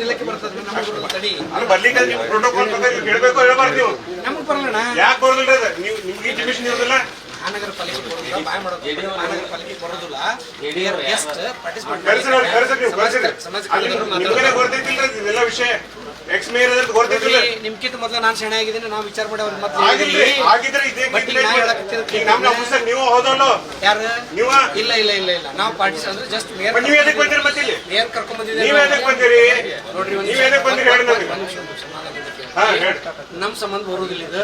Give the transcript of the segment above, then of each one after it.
ಇಲಾಖೆ ಬರ್ತದೆ ಬರಲ್ಲ ತಡಿ ಬರ್ಲಿಕ್ಕೆ ನೀವು ಪ್ರೋಟೋಕಾಲ್ ಪ್ರಕಾರ ಹೇಳ್ಬಾರ್ದು ನೀವು. ನಮಗೆ ಬರಲ್ಲಣ್ಣ. ಯಾಕೆ ಬರೋದಿಲ್ಲ ಅದು? ನೀವು ನಿಮ್ಗೆ ಇಂಟಿಮೇಷನ್ ಇರೋದಿಲ್ಲ? ಮಹಾನಗರ ಪಾಲಿಕೆ ಬರೋದಿಲ್ಲ ಬಾಯ್ ಮಾಡೋದು ಮಹಾನಗರ ಪಾಲಿಕೆ ಬರೋದಿಲ್ಲ ಗೆಸ್ಟ್ ಪಾರ್ಟಿಸಿಪೇಟ್ ನೀವು ವಿಷಯ. ಎಕ್ಸ್ ಮೇಯರ್ ಅದ್ರ ಗೊತ್ತೈತಿಲ್ಲ ನಿಮ್ಕಿಂತ ಮೊದಲ ನಾನು ಸೆಣೆ ಆಗಿದ್ದೀನಿ ನಾವು ವಿಚಾರ ಮಾಡಿ ಅವ್ರ ಆಗಿಲ್ರಿ ಮತ್ತೆ ಆಗಿದ್ರೆ ಇದೇ ಈಗ ನಮ್ಮ ಆಫೀಸರ್ ನೀವು ಹೌದಲ್ಲ ಯಾರು? ನೀವ? ಇಲ್ಲ ಇಲ್ಲ ಇಲ್ಲ ಇಲ್ಲ. ನಾವು ಪಾರ್ಟಿಸ್ ಅಂದ್ರೆ ಜಸ್ಟ್ ಮೇಯರ್ ನೀವ್ ಎದಕ್ ಬಂದಿರಿ ಮತ್ತೆ ಇಲ್ಲಿ? ಮೇಯರ್ ಕರ್ಕೊಂಡ್ ನೀವ್ ಎದಕ್ ಬಂದಿರಿ? ನೋಡ್ರಿ ಒಂದ್ ನೀವ್ ಎದಕ್ ಬಂದಿರಿ ಹೇಳಿ ನನಗೆ ನಮ್ ಸಂಬಂಧ ಬರುವುದಿಲ್ಲ ಇದು.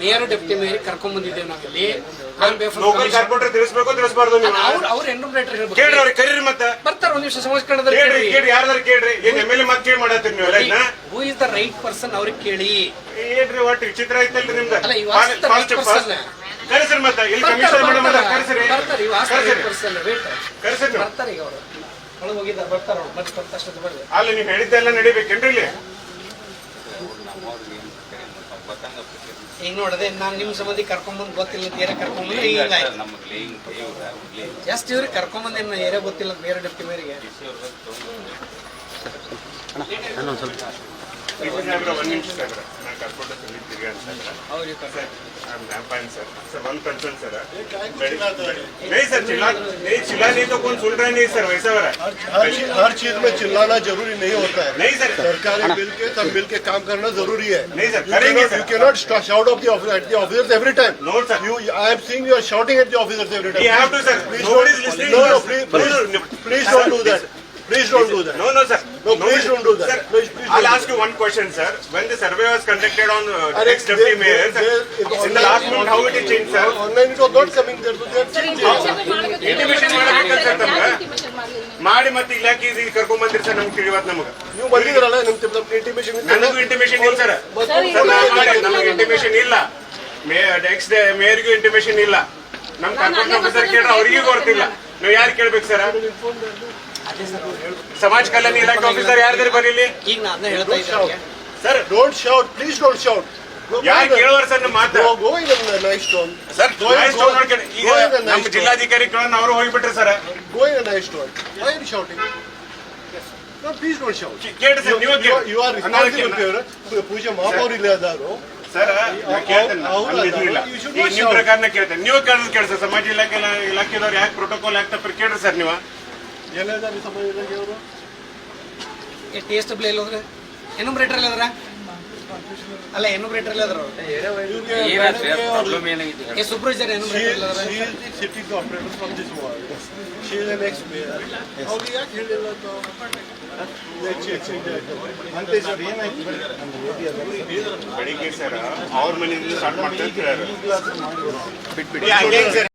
ಮೇಯರ್ ಡೆಪ್ಟಿ ಮೇಯರ್ ಕರ್ಕೊಂಡ್ ಬಂದಿದ್ದೇವೆ ನಾವಿಲ್ಲಿ. ಆನ್ ಬೇಫ್ ಲೋಕಲ್ ಕಾರ್ಪೊರೇಟರ್ ತಿಳಿಸ್ಬೇಕು ತಿಳಿಸ್ಬಾರ್ದು ನೀವು. ಅವ್ರು ಅವ್ರು ಎನ್ರೋಮರೇಟರ್ ಕೇಳ್ರಿ ಹೇಳ್ಬೇಕು. ಅವ್ರಿಗೆ ಕರೀರಿ ಮತ್ತೆ. ಬರ್ತಾರ ಒಂದ್ ನಿಮಿಷ ಸಮಾಜ ಕನ್ನಡದಲ್ಲಿ ಕೇಳ್ರಿ ಕೇಳಿ ಕೇಳ್ರಿ ಯಾರ್ದಾರು ಕೇಳ್ರಿ. ಏನ್ ಎಂ ಎಲ್ ಎ ಮತ್ತೆ ಕೇಳಿ ಮಾಡತ್ತೀರಿ ನೀವು ಎಲ್ಲ who is the right person ಅವ್ರಿಗೆ ಕೇಳಿ. ಏನ್ರಿ ಒಟ್ಟು ವಿಚಿತ್ರ ಐತಲ್ರಿ ನಿಮ್ದು? ಅಲ್ಲ, person. ಮತ್ತೆ ಇಲ್ಲಿ ಬರ್ತಾರ ಕಮಿಷನರ್ ಮೇಡಮ್ ಬರ್ತಾರ. ಕರೆಸಿರಿ. ಬರ್ತಾರ ಪರ್ಸನ್ ವೇಟ್ ಕರೆಸಿರಿ. ಬರ್ತಾರೆ ಈಗ ಅವರು. ಒಳಗೆ ಹೋಗಿದ್ದಾರೆ ಬರ್ತಾರ ಅವ್ರು. ಮತ್ತೆ ಬಂದ ತಕ್ಷಣ ಬರ್ರಿ ಅಲ್ಲಿ ನೀವು ಹೇಳಿದ್ದೆಲ್ಲ ನಡಿಬೇಕೇನ್ರಿ ಇಲ್ಲಿ? ಈಗ ನೋಡದೆ ನಾನು ನಿಮ್ಮ ಸಂಬಂಧಿ ಕರ್ಕೊಂಬಂದು ಗೊತ್ತಿಲ್ಲ ಅಂತ ಏರಿಯಾ ಕರ್ಕೊಂಬಂದ್ರೆ ಈಗ ಜಸ್ಟ್ ಇವ್ರಿಗೆ ಕರ್ಕೊಂಬಂದು ಏನು ಏರಿಯಾ ಗೊತ್ತಿಲ್ಲ ಬೇರೆ ಡೆಪ್ಟಿ ಮೇರಿಗೆ. ಒಂದ್ ನಿಮಿಷ ಸಾಹೇಬ್ರೆ. ನಾನ್ ಕರ್ಕೊಂಡು ಹೋಗ್ತೀನಿ ತಿರ್ಗಾಡಿ ಸಾಹೇಬ್ರೆ. ಅವ್ರಿಗೆ ಕರ್ಕೊಂಡು I'm I'm fine, sir. Sir, one concern, sir. नहीं सर चिल्ला नहीं चिल्ला नहीं तो कौन सुन रहा नहीं सर वैसा हो रहा है हर चीज हर चीज में चिल्लाना जरूरी नहीं होता है नहीं सर सरकारें मिल के सब मिल के काम करना जरूरी है नहीं सर करेंगे You sir cannot shout of the officer at the officers every time. No, sir. You, I am seeing you are shouting at the officers every time. We have to, sir. Please Nobody is don't- listening No, to no, us. please, No, I'll ask you one question, sir. When the survey was conducted on uh, Arre, ex-deputy mayor, in the last month, how it is changed, sir? Online it was not coming there, so they have changed it. Intimation ಮಾಡ್ಬೇಕಲ್ಲ? ಮಾಡಿ ಮತ್ತೆ ಇಲಾಖೆ ಈಗ ಕರ್ಕೊಂಡ್ ಬಂದಿರಿ sir ನಮ್ಗೆ ತಿಳಿವತ್ ನಮಗೆ ನೀವು ಬಂದಿದ್ರಲ್ಲ ಇಂಟಿಮೇಶನ್ ನನಗೂ ಇಂಟಿಮೇಷನ್ ಇಲ್ಲ ಸರ್ ಸರ್ ನಾನು ಮಾಡಿ ನಮಗೆ ಇಂಟಿಮೇಷನ್ ಇಲ್ಲ ನೆಕ್ಸ್ಟ್ ಡೇ ಮೇಯರ್ಗೂ ಇಂಟಿಮೇಷನ್ ಇಲ್ಲ ನಮ್ ಕರ್ಕೊಂಡ್ ಸರ್ ಕೇಳ್ರೆ ಅವ್ರಿಗೂ ಗೊತ್ತಿಲ್ಲ ನೀವು ಯಾರು ಕೇಳ್ಬೇಕು ಸರ್ ಸಮಾಜ ಕಲ್ಯಾಣ ಇಲಾಖೆ ಆಫೀಸರ್ ಯಾರ್ದಾರು ಬರೀಲಿ ಈಗ ನಾನು ಹೇಳ್ತಾ ಇದ್ದೆ sir don't shout please don't shout ಯಾರು ಕೇಳುವರ್ ಸರ್ ನಮ್ಮ ಮಾತು? ಸರ್ ನೋಡ್ಕೊಂಡು. ಈಗ ನಮ್ಮ. ಜಿಲ್ಲಾಧಿಕಾರಿ ಕೇಳೋಣ ಅವರು ಹೋಗ್ಬಿಟ್ರೆ ಸರ್. ನೀವು ಪೂಜೆ ಮಹಾಪೌರ್ ಇಲ್ಲ ಅದಾರು ಸರ್ ಕೇಳ್ತೇನೆ. ಪ್ರಕಾರನೇ ಕೇಳ್ತೇನೆ. ನೀವು ಕೇಳಿದ್ ಕೇಳಿ ಸರ್ ಸಮಾಜ ಇಲಾಖೆ ಇಲಾಖೆದವ್ರು ಯಾಕೆ ಪ್ರೋಟೋಕಾಲ್ ಯಾಕೆ ತಪ್ಪರು ಕೇಳ್ರಿ ಸರ್ ನೀವು. ಅವರು ಏ ಟೇಸ್ಟ್ ಬ್ಲೇ ಇಲ್ಲ ಹೋದ್ರೆ? ಅಲ್ಲಿ ಅದ್ರ ಅಲ್ಲ ಏನು ಎಲ್ಲ ಅದ್ರ ಎ ಸೂಪರ್ವೈಸರ್ ಏನು. ಅವ್ರು ಯಾಕೆ ಹೇಳಿಲ್ಲ ಅಂತ? ಬೆಳಿಗ್ಗೆ ಸರ್ ಅವ್ರ ಮನೆಯಿಂದ ಸ್ಟಾರ್ಟ್ ಮಾಡ್ತಾ ಇರ್ತಾರೆ ಬಿಟ್ಬಿಡಿ.